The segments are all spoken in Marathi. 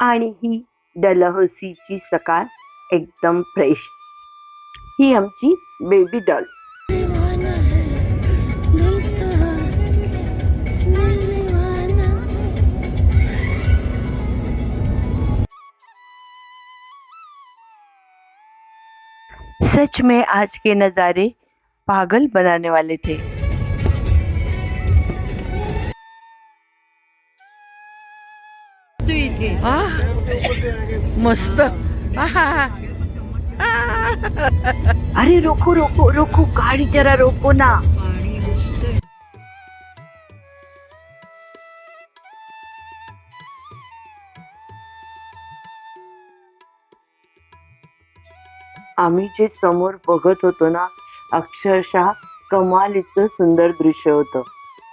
आणि ही डलहौसीची सकाळ एकदम फ्रेश ही आमची बेबी डॉल सच में आज के नज़ारे पागल बनाने वाले थे। मस्त. अरे रोको रोको रोको गाड़ी जरा रोको ना. आम्ही जे समोर बघत होतो ना अक्षरशः कमालीचं सुंदर दृश्य होतं.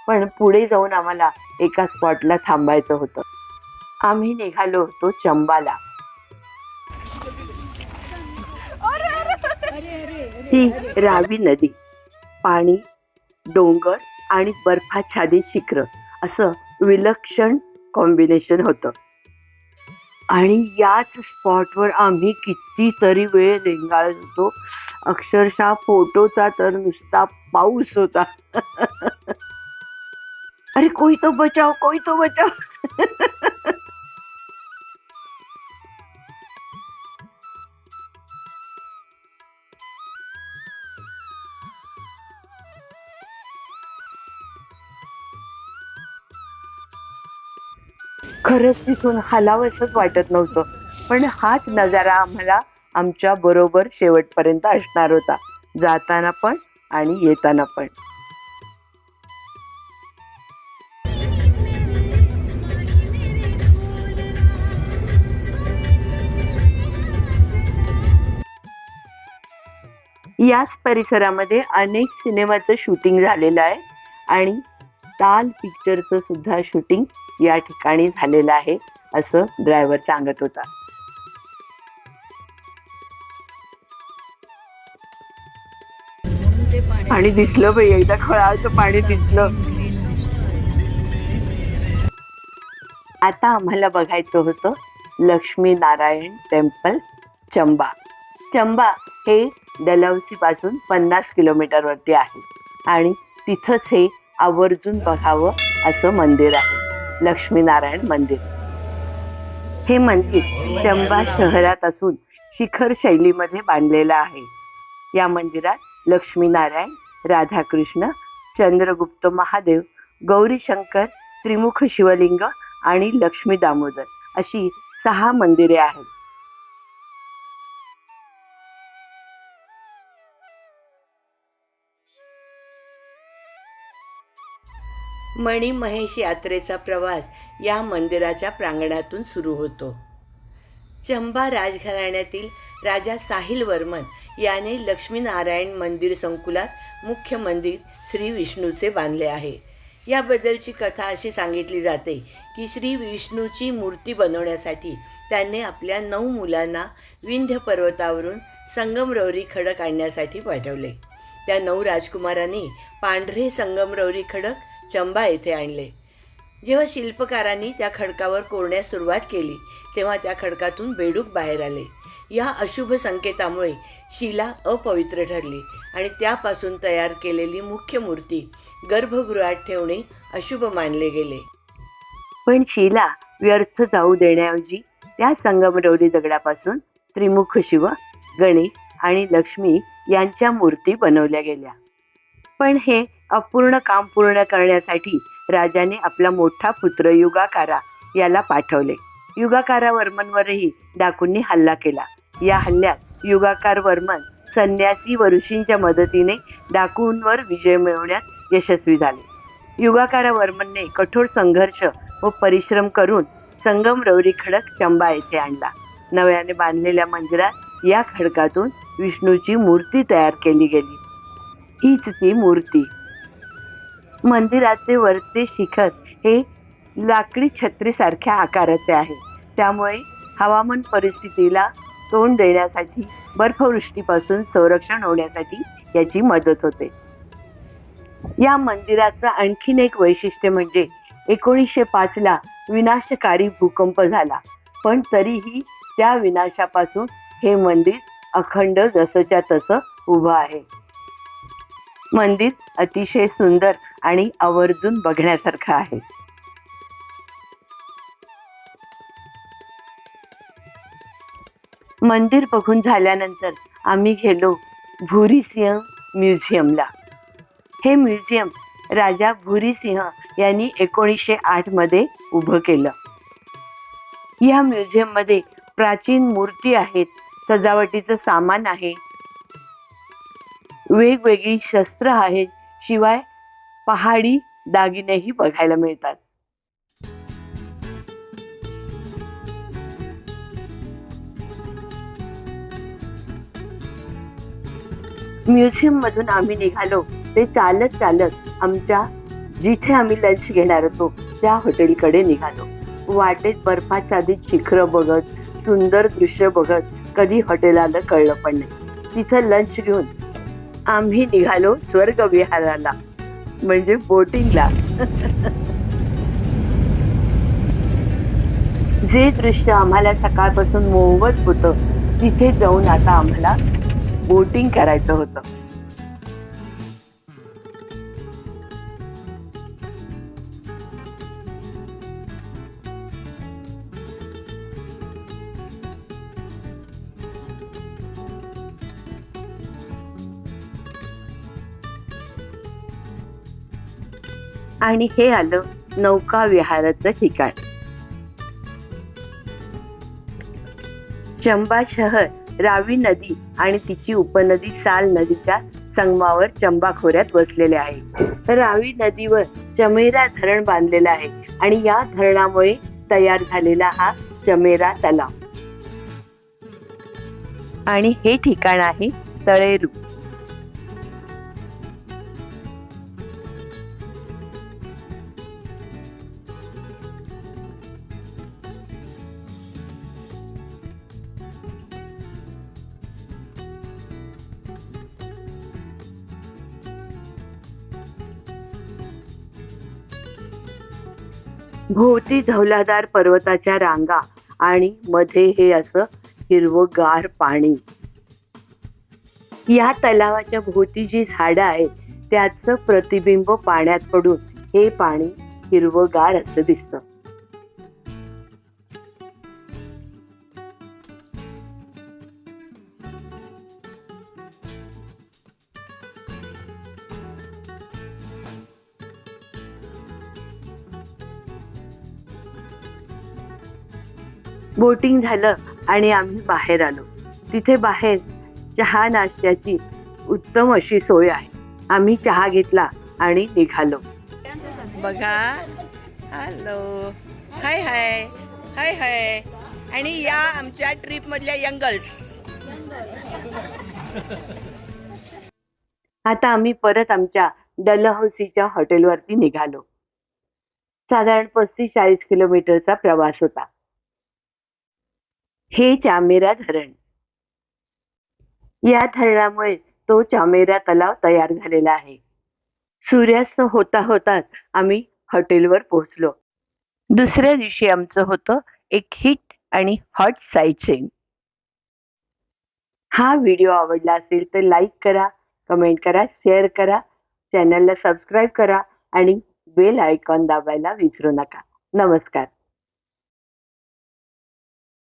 पण पुढे जाऊन आम्हाला एका स्पॉटला थांबायचं होतं. आम्ही निघालो होतो चंबाला. ही रावी नदी. पाणी डोंगर आणि बर्फाच्छादित शिखर. असं विलक्षण कॉम्बिनेशन होतं. आणि याच स्पॉटवर आम्ही कितीतरी वेळ रेंगाळत होतो. अक्षरशः फोटोचा तर नुसता पाऊस होता. अरे कोई तो बचाव कोई तो बचाव खरंच तिथून हलावंसंच वाटत नव्हतं. पण हाच नजारा आम्हाला आमच्या बरोबर शेवटपर्यंत असणार होता. जाताना पण आणि येताना पण. याच परिसरामध्ये अनेक सिनेमाचं शूटिंग झालेलं आहे आणि ताल पिक्चरचं सुद्धा शूटिंग या ठिकाणी झालेलं आहे असं ड्रायव्हर सांगत होता. पाणी दिसलं बाई एकदा खळाचं पाणी दिसलं. आता आम्हाला बघायचं होतं लक्ष्मी नारायण टेम्पल चंबा. चंबा हे डलहौसी पासून पन्नास किलोमीटर वरती आहे. आणि तिथंच हे आवर्जून बघावं असं मंदिर आहे. लक्ष्मीनारायण मंदिर. हे मंदिर चंबा शहरात असून शिखर शैलीमध्ये बांधलेलं आहे. या मंदिरात लक्ष्मीनारायण राधाकृष्ण चंद्रगुप्त महादेव गौरी शंकर त्रिमुख शिवलिंग आणि लक्ष्मी दामोदर अशी सहा मंदिरे आहेत. मणी महेश यात्रेचा प्रवास या मंदिराच्या प्रांगणातून सुरू होतो. चंबा राजघराण्यातील राजा साहिल वर्मन याने लक्ष्मीनारायण मंदिर संकुलात मुख्य मंदिर श्री विष्णूचे बांधले आहे. याबद्दलची कथा अशी सांगितली जाते की श्री विष्णूची मूर्ती बनवण्यासाठी त्यांनी आपल्या नऊ मुलांना विंध्य पर्वतावरून संगमरवरी खडक आणण्यासाठी पाठवले. त्या नऊ राजकुमारांनी पांढरे संगमरवरी खडक चंबा येथे आणले. जेव्हा शिल्पकारांनी त्या खडकावर कोरण्यास सुरुवात केली तेव्हा त्या खडकातून बेडूक बाहेर आले. या अशुभ संकेतामुळे शिला अपवित्र ठरली आणि त्यापासून तयार केलेली मुख्य मूर्ती गर्भगृहात ठेवणे अशुभ मानले गेले. पण शिला व्यर्थ जाऊ देण्याऐवजी त्या संगमरवरी दगडापासून त्रिमुख शिव गणेश आणि लक्ष्मी यांच्या मूर्ती बनवल्या गेल्या. पण हे अपूर्ण काम पूर्ण करण्यासाठी राजाने आपला मोठा पुत्र युगाकारा याला पाठवले. युगाकारा वर्मनवरही डाकूंनी हल्ला केला. या हल्ल्यात युगाकार वर्मन संन्यासी व ऋषींच्या मदतीने डाकूंवर विजय मिळवण्यात यशस्वी झाले. युगाकारा वर्मनने कठोर संघर्ष व परिश्रम करून संगमरवरी खडक चंबा येथे आणला. नव्याने बांधलेल्या मंदिरात या खडकातून विष्णूची मूर्ती तयार केली गेली. हीच ती मूर्ती. मंदिराचे वरचे शिखर हे लाकडी छत्रीसारख्या आकाराचे आहे. त्यामुळे हवामान परिस्थितीला तोंड देण्यासाठी बर्फवृष्टीपासून संरक्षण होण्यासाठी याची मदत होते. या मंदिराचं आणखीन एक वैशिष्ट्य म्हणजे एकोणीसशे पाचला विनाशकारी भूकंप झाला. पण तरीही त्या विनाशापासून हे मंदिर अखंड जसंच्या तसं उभं आहे. मंदिर अतिशय सुंदर आणि आवर्जून बघण्यासारखं आहे. मंदिर बघून झाल्यानंतर आम्ही गेलो भुरीसिंह म्युझियमला. हे म्युझियम राजा भुरीसिंह यांनी एकोणीसशे आठमध्ये उभं केलं. या म्युझियममध्ये प्राचीन मूर्ती आहेत सजावटीचं सामान आहे वेगवेगळी शस्त्र आहेत शिवाय पहाडी दागिनेही बघायला मिळतात. म्युझियम मधून आम्ही निघालो. ते चालत चालत आमच्या जिथे आम्ही लंच घेणार होतो त्या हॉटेलकडे निघालो. वाटेत बर्फाच्छादित शिखरं बघत सुंदर दृश्य बघत कधी हॉटेल आलं कळलं पण नाही. तिथं लंच घेऊन आम्ही निघालो स्वर्ग विहाराला म्हणजे बोटिंगला. जे दृश्य आम्हाला सकाळपासून मोहवत होतं तिथे जाऊन आता आम्हाला बोटिंग करायचं होतं. आणि हे आलं नौका विहाराचं ठिकाण. चंबा शहर रावी नदी आणि तिची उपनदी साल नदीच्या संगमावर चंबा खोऱ्यात वसलेले आहे. रावी नदीवर चमेरा धरण बांधलेलं आहे आणि या धरणामुळे तयार झालेला हा चमेरा तलाव. आणि हे ठिकाण आहे तळेरू. भोवती झवलादार पर्वताच्या रांगा आणि मध्ये हे असं हिरवगार पाणी. या तलावाच्या भोवती जी झाडं आहेत त्याचं प्रतिबिंब पाण्यात पडून हे पाणी हिरवगार असं दिसतं. बोटिंग झालं आणि आम्ही बाहेर आलो. तिथे बाहेर चहा नाश्त्याची उत्तम अशी सोय आहे. आम्ही चहा घेतला आणि निघालो. बघा. हॅलो हाय हाय हाय हाय आणि या आमच्या ट्रिप मधल्या यंगल्स आता आम्ही परत आमच्या डलहौसीच्या हॉटेलवरती निघालो. साधारण पस्तीस चाळीस किलोमीटरचा प्रवास होता. हे चामेरा धरण. या धरणामुळे तो चामेरा तलाव तयार झालेला आहे. सूर्यास्त होता होताच आम्ही हॉटेलवर पोहोचलो. दुसऱ्या दिवशी आमचं होतं एक हिट आणि हॉट साईट हा व्हिडिओ आवडला असेल तर लाईक करा कमेंट करा शेअर करा चॅनलला सबस्क्राईब करा आणि बेल आयकॉन दाबायला विसरू नका. नमस्कार.